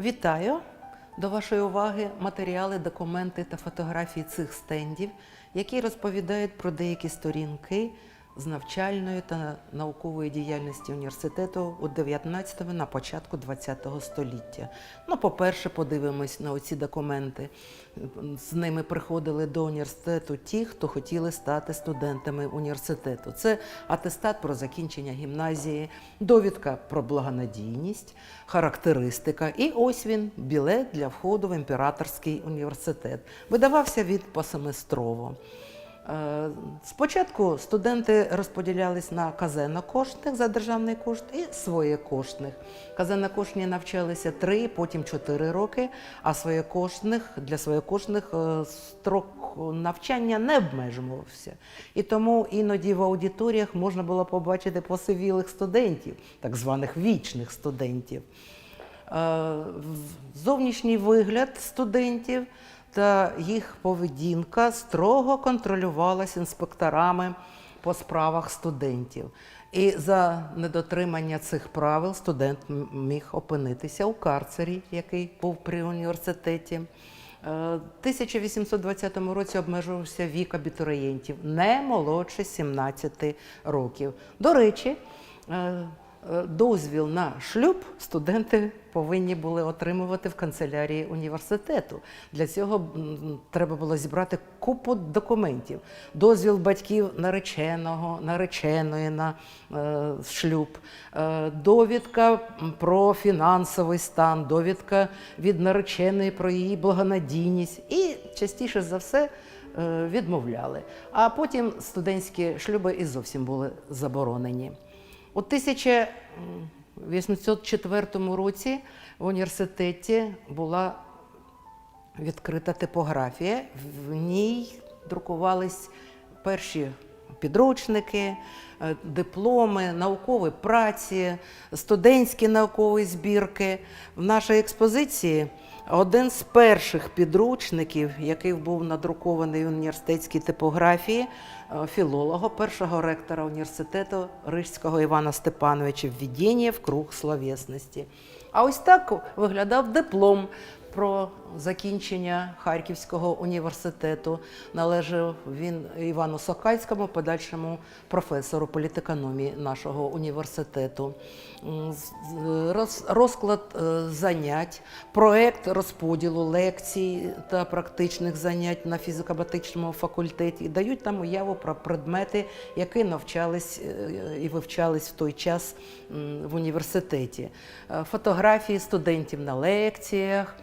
Вітаю! До вашої уваги матеріали, документи та фотографії цих стендів, які розповідають про деякі сторінки з навчальної та наукової діяльності університету у 19 на початку 20 століття. Ну, по-перше, подивимось на оці документи. З ними приходили до університету ті, хто хотіли стати студентами університету. Це атестат про закінчення гімназії, довідка про благонадійність, характеристика. І ось він білет для входу в імператорський університет. Видавався від посеместрово. Е, Спочатку студенти розподілялись на казенокошних за державний кошт і своєкошних. Казенокошні навчалися 3, потім 4 роки, а своєкошних для своєкошних е, строк навчання не обмежувався. І тому іноді в аудиторіях можна було побачити посивілих студентів, так званих вічних студентів. Е, Зовнішній вигляд студентів та їх поведінка строго контролювалась інспекторами по справах студентів. І за недотримання цих правил студент міг опинитися у карцері, який був при університеті. Е, В 1820 році обмежувався вік абітурієнтів не молодше 17 років. До речі, е, дозвіл на шлюб студенти повинні були отримувати в канцелярії університету. Для цього треба було зібрати купу документів: дозвіл батьків нареченого, нареченої на е, шлюб, е, довідка про фінансовий стан, довідка від нареченої про її благонадійність і частіше за все. е, Відмовляли. А потім студентські шлюби і зовсім були заборонені. У 1804 році в університеті була відкрита типографія. В ній друкувались перші підручники, е, дипломи, наукові праці, студентські наукові збірки. В нашій експозиції один з перших підручників, який був надрукований в університетській типографії, е, філолога, першого ректора університету Рижського Івана Степановича «Введення в круг словесності. А ось так виглядав диплом про закінчення Харківського університету. Належав він Івану Сокальському, подальшому професору політекономії нашого університету. Розклад е, занять, проект розподілу лекцій та практичних занять на фізико-математичному факультеті дають нам уяву про предмети, які навчались е, і вивчались в той час в університеті. Е, Фотографії студентів на лекціях,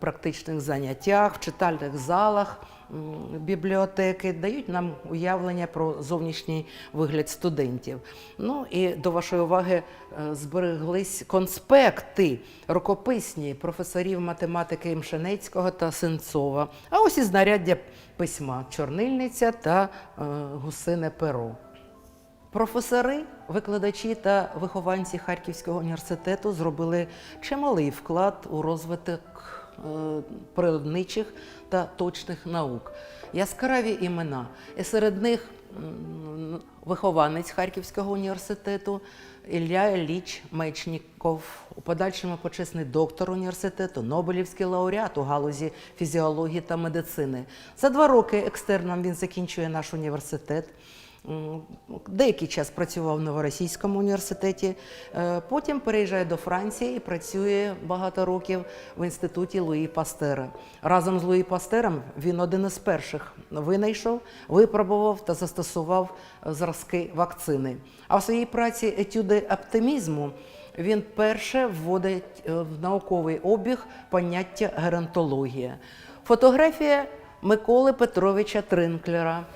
практичних заняттях, в читальних залах бібліотеки дають нам уявлення про зовнішній вигляд студентів. Ну і до вашої уваги е, збереглись конспекти рукописні професорів математики Мшенецького та Сенцова. А ось і знаряддя письма чорнильниця та е, гусине перо. Професори, викладачі та вихованці Харківського університету зробили чималий вклад у розвиток е, природничих та точних наук. Яскраві імена. І серед них вихованець Харківського університету Ілля Ілліч Мечніков, у подальшому почесний доктор університету, Нобелівський лауреат у галузі фізіології та медицини. За два роки екстерном він закінчує наш університет. Деякий час працював в Новоросійському університеті, е, потім переїжджає до Франції і працює багато років в інституті Луї Пастера. Разом з Луї Пастером він один із перших винайшов, випробував та застосував зразки вакцини. А в своїй праці етюди оптимізму він перше вводить е, в науковий обіг поняття геронтологія. Фотографія Миколи Петровича Тринклера.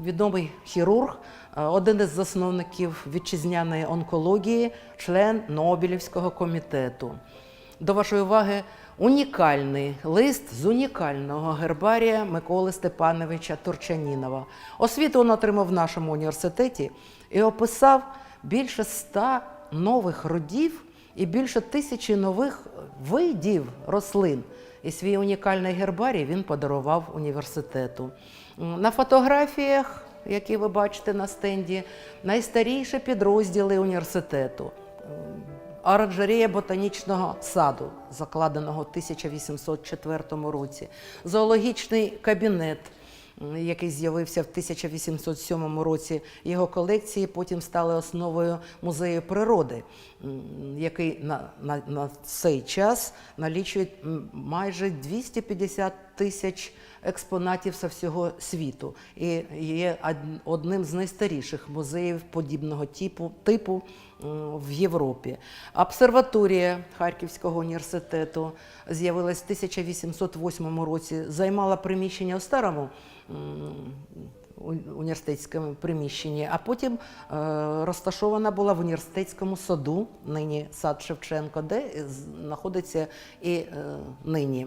Відомий хірург, е, один із засновників вітчизняної онкології, член Нобелівського комітету. До вашої уваги унікальний лист з унікального гербарія Миколи Степановича Турчанінова. Освіту він отримав в нашому університеті і описав більше ста нових родів і більше тисячі нових видів рослин. І свій унікальний гербарій він подарував університету. На фотографіях, які ви бачите на стенді, найстаріші підрозділи університету. Оранжерея ботанічного саду, закладеного в 1804 році, зоологічний кабінет, який з'явився в 1807 році. Його колекції потім стали основою музею природи, який на, на, на цей час налічує майже 250 тисяч експонатів з всього світу і є одним з найстаріших музеїв подібного типу, в Європі. Обсерваторія Харківського університету з'явилась в 1808 році, займала приміщення у старому університетському приміщенні, а потім е, розташована була в університетському саду, нині сад Шевченко, де знаходиться і е, нині.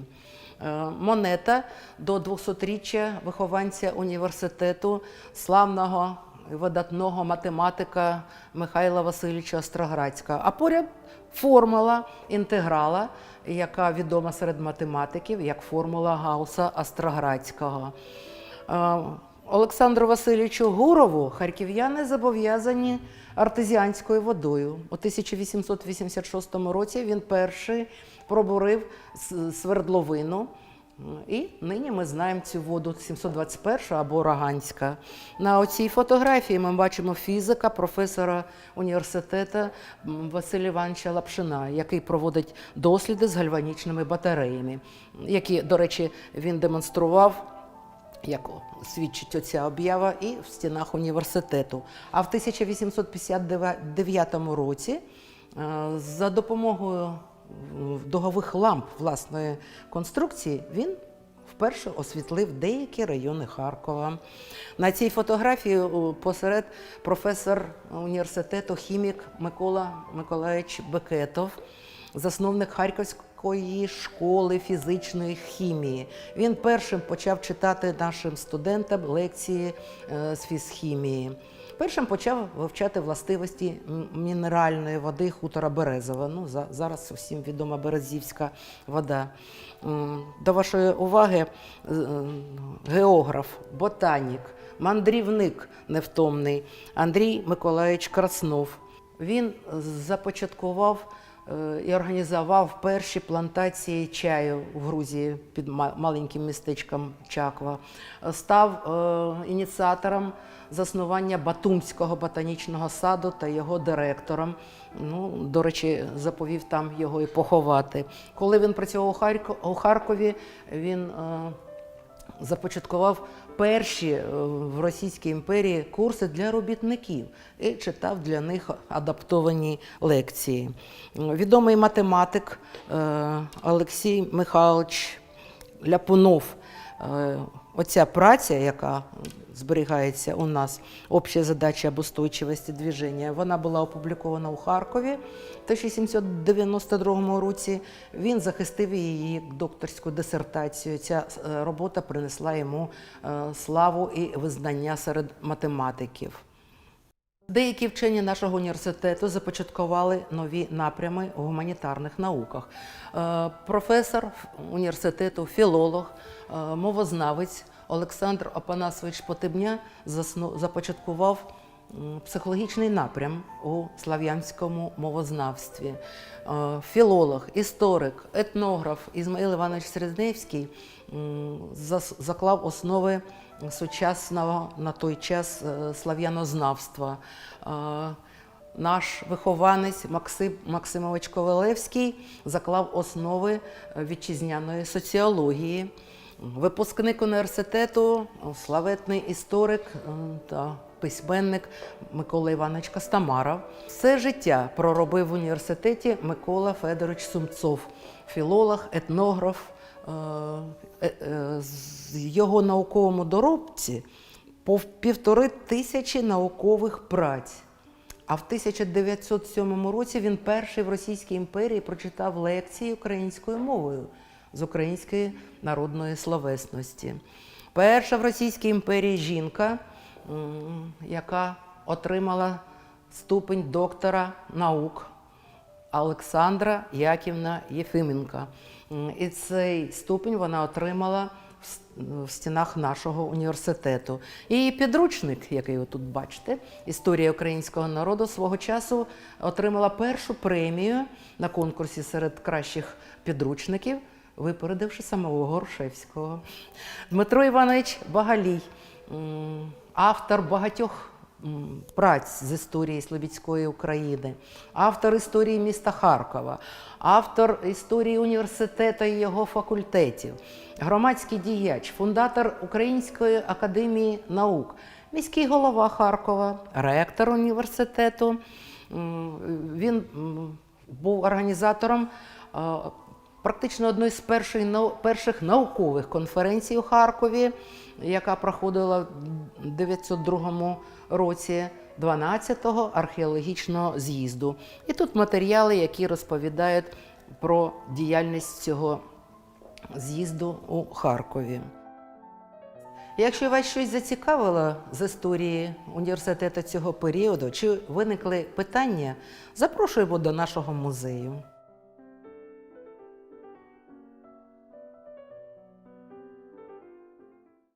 Е, Монета до 200-річчя вихованця університету, славного видатного математика Михайла Васильовича Остроградського. А поряд формула інтеграла, яка відома серед математиків як формула Гауса Остроградського. Е, Олександру Васильовичу Гурову харків'яни зобов'язані артезіанською водою. У 1886 році він перший пробурив свердловину. І нині ми знаємо цю воду 721 або Роганська. На оцій фотографії ми бачимо фізика, професора університету Василя Івановича Лапшина, який проводить досліди з гальванічними батареями, які, до речі, він демонстрував як свідчить оця об'ява, і в стінах університету. А в 1859 році е, за допомогою м, дугових ламп власної конструкції він вперше освітлив деякі райони Харкова. На цій фотографії посеред професор університету хімік Микола Миколаївич Бекетов засновник Харківської школи фізичної хімії. Він першим почав читати нашим студентам лекції е, з фізхімії. Першим почав вивчати властивості мінеральної води хутора Березова. Ну, за- зараз всім відома березівська вода. До вашої уваги е, е, географ, ботанік, мандрівник невтомний Андрій Миколаївич Краснов. Він започаткував і організував перші плантації чаю в Грузії під маленьким містечком Чаква. Став е, ініціатором заснування Батумського ботанічного саду та його директором. Ну, до речі, заповів там його і поховати. Коли він працював у у Харкові, він е, започаткував перші е, в Російській імперії курси для робітників і читав для них адаптовані лекції. Відомий математик е, Олексій Михайлович Ляпунов. е, Оця праця, яка зберігається у нас, обща задача об устойчивості движення, вона була опублікована у Харкові в 1792 році. Він захистив її докторську дисертацію. Ця е, робота принесла йому е, славу і визнання серед математиків. Деякі вчені нашого університету започаткували нові напрями у гуманітарних науках. Е, Професор університету, філолог, мовознавець Олександр Опанасович Потебня започаткував психологічний напрям у слав'янському мовознавстві. Е, Філолог, історик, етнограф Ізмаїл Іванович Серезневський заклав основи сучасного на той час е, слав'янознавства. Е, Наш вихованець Максим Максимович Ковалевський заклав основи вітчизняної соціології. Випускник університету, славетний історик е, та письменник Микола Іванович Костомаров. Все життя проробив в університеті Микола Федорович Сумцов, філолог, етнограф. Е, е, з його науковому доробці півтори тисячі наукових праць. А в 1907 році він перший в Російській імперії прочитав лекції українською мовою з української народної словесності. Перша в Російській імперії жінка, яка отримала ступень доктора наук Олександра Яківна Єфименка. І цей ступень вона отримала в стінах нашого університету. І підручник, який ви тут бачите, історія українського народу свого часу отримала першу премію на конкурсі серед кращих підручників, випередивши самого Горшевського. Дмитро Іванович Багалій, автор багатьох праць з історії Слобідської України, автор історії міста Харкова, автор історії університету і його факультетів, громадський діяч, фундатор Української академії наук, міський голова Харкова, ректор університету. Він був організатором практично одної з перших, перших наукових конференцій у Харкові, яка проходила в 902 році 12-го археологічного з'їзду. І тут матеріали, які розповідають про діяльність цього з'їзду у Харкові. Якщо вас щось зацікавило з історії університету цього періоду, чи виникли питання, запрошуємо до нашого музею.